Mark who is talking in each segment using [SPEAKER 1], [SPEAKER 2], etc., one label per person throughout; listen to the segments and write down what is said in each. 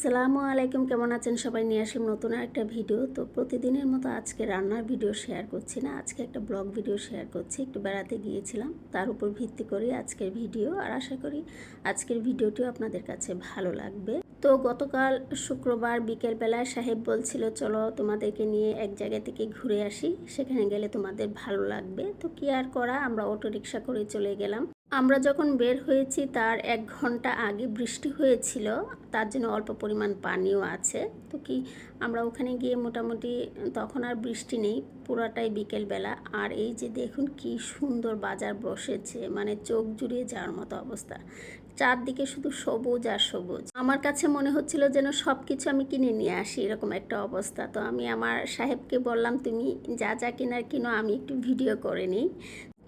[SPEAKER 1] আসসালামু আলাইকুম, কেমন আছেন? সবাই নিয়ে আসলাম নতুন একটা ভিডিও। তো প্রতিদিনের মতো আজকে রান্নার ভিডিও শেয়ার করছি না। আজকে একটা ব্লগ ভিডিও শেয়ার করছি। একটু বেড়াতে গিয়েছিলাম। তার উপর ভিত্তি করে আজকের ভিডিও। আর আশা করি আজকের ভিডিওটিও আপনাদের কাছে ভালো লাগবে। তো গতকাল শুক্রবার বিকেলবেলায় সাহেব বলছিল, চলো তোমাদেরকে নিয়ে এক জায়গা থেকে ঘুরে আসি। সেখানে গেলে তোমাদের ভালো লাগবে। তো কি আর করা? আমরা অটো রিক্সা করে চলে গেলাম। আমরা যখন বের হয়েছি তার এক ঘণ্টা আগে বৃষ্টি হয়েছিল, তার জন্য অল্প পরিমাণ পানিও আছে। তো কি, আমরা ওখানে গিয়ে মোটামুটি তখন আর বৃষ্টি নেই, পুরাটাই বিকেলবেলা। আর এই যে দেখুন কি সুন্দর বাজার বসেছে মানে চোখ জুড়িয়ে যাওয়ার মতো অবস্থা। চারদিকে শুধু সবুজ আর সবুজ। আমার কাছে মনে হচ্ছিল যেন সব কিছু আমি কিনে নিয়ে আসি, এরকম একটা অবস্থা। তো আমি আমার সাহেবকে বললাম, তুমি যা যা কেনার কিনো, আমি একটু ভিডিও করে নিই।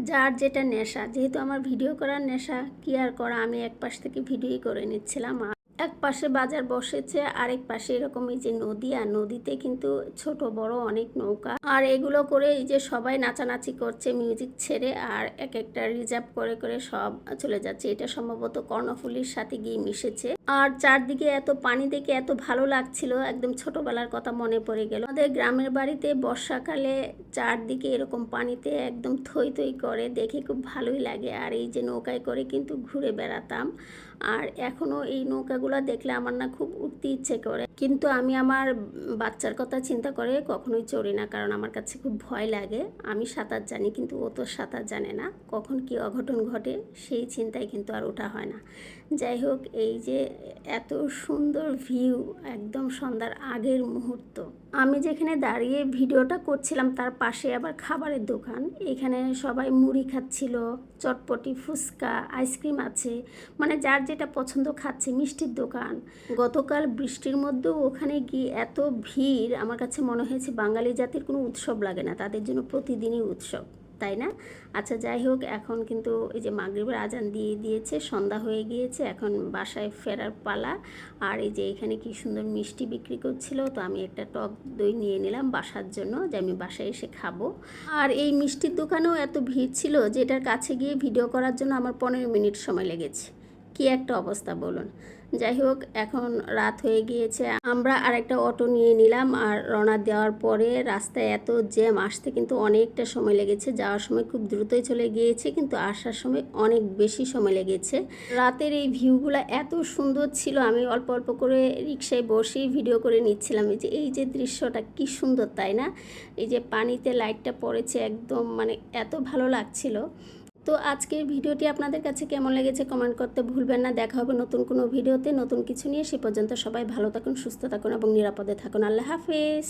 [SPEAKER 1] যার যেটা নেশা, যেহেতু আমার ভিডিও করার নেশা, কি আর করা? আমি এক পাশ থেকে ভিডিওই করে নিচ্ছিলাম। এক পাশে বাজার বসেছে, আরেক পাশে এরকম এই যে নদী, আর নদীতে কিন্তু ছোট, বড় অনেক নৌকা। আর এগুলো করে এই যে সবাই নাচানাচি করছে, মিউজিক ছেড়ে, আর এক একটা রিজার্ভ করে করে সব চলে যাচ্ছে। এটা সম্ভবত কর্ণফুলির সাথে গিয়ে মিশেছে। আর চারদিকে এত পানি দেখে এত ভালো লাগছিল, একদম ছোটবেলার কথা মনে পড়ে গেল। আমাদের গ্রামের বাড়িতে বর্ষাকালে চারদিকে এরকম পানিতে একদম থই থই করে, দেখে খুব ভালোই লাগে। আর এই যে নৌকায় করে কিন্তু ঘুরে বেড়াতাম। আর এখনও এই নৌকাগুলো দেখলে আমার না খুব উঠতে ইচ্ছে করে। কিন্তু আমি আমার বাচ্চার কথা চিন্তা করে কখনোই চড়ি না, কারণ আমার কাছে খুব ভয় লাগে। আমি সাঁতার জানি, কিন্তু ও তো সাঁতার জানে না। কখন কি অঘটন ঘটে সেই চিন্তায় কিন্তু আর ওঠা হয় না। যাই হোক, এই যে এত সুন্দর ভিউ, একদম সন্ধ্যার আগের মুহূর্ত। আমি যেখানে দাঁড়িয়ে ভিডিওটা করছিলাম, তার পাশে আবার খাবারের দোকান। এখানে সবাই মুড়ি খাচ্ছিল, চটপটি ফুচকা, আইসক্রিম আছে। মানে যার যেটা পছন্দ খাচ্ছে মিষ্টির দোকান। গতকাল বৃষ্টির মধ্যেও ওখানে গিয়ে এত ভিড়, আমার কাছে মনে হয়েছে বাঙালি জাতির কোনো উৎসব লাগে না, তাদের জন্য প্রতিদিনই উৎসব, তাই না? আচ্ছা যাই হোক, এখন কিন্তু এই যে মাগরিবের আজান দিয়ে দিয়েছে, সন্ধ্যা হয়ে গিয়েছে, এখন বাসায় ফেরার পালা। আর এই যে এখানে কি সুন্দর মিষ্টি বিক্রি করছিল, তো আমি একটা টক দই নিয়ে নিলাম বাসার জন্য, যে আমি বাসায় এসে খাব। আর এই মিষ্টির দোকানেও এত ভিড় ছিল যে এটার কাছে গিয়ে ভিডিও করার জন্য আমার পনেরো মিনিট সময় লেগেছে। কি একটা অবস্থা, বলুন। যাই হোক এখন রাত হয়ে গিয়েছে। আমরা আর একটা অটো নিয়ে নিলাম আর রওনা দেওয়ার পরে রাস্তায় এত জ্যাম, আসতে কিন্তু অনেকটা সময় লেগেছে। যাওয়ার সময় খুব দ্রুতই চলে গিয়েছে, কিন্তু আসার সময় অনেক বেশি সময় লেগেছে। রাতের এই ভিউগুলো এত সুন্দর ছিল, আমি অল্প অল্প করে রিক্সায় বসেই ভিডিও করে নিচ্ছিলাম এই যে এই যে দৃশ্যটা কি সুন্দর, তাই না? এই যে পানিতে লাইটটা পড়েছে, একদম মানে এত ভালো লাগছিল। তো আজকের ভিডিওটি আপনাদের কাছে কেমন লেগেছে কমেন্ট করতে ভুলবেন না। দেখা হবে নতুন কোনো ভিডিওতে। নতুন কিছু নিয়ে সে পর্যন্ত সবাই ভালো থাকুন, সুস্থ থাকুন এবং নিরাপদে থাকুন। আল্লাহ হাফিজ।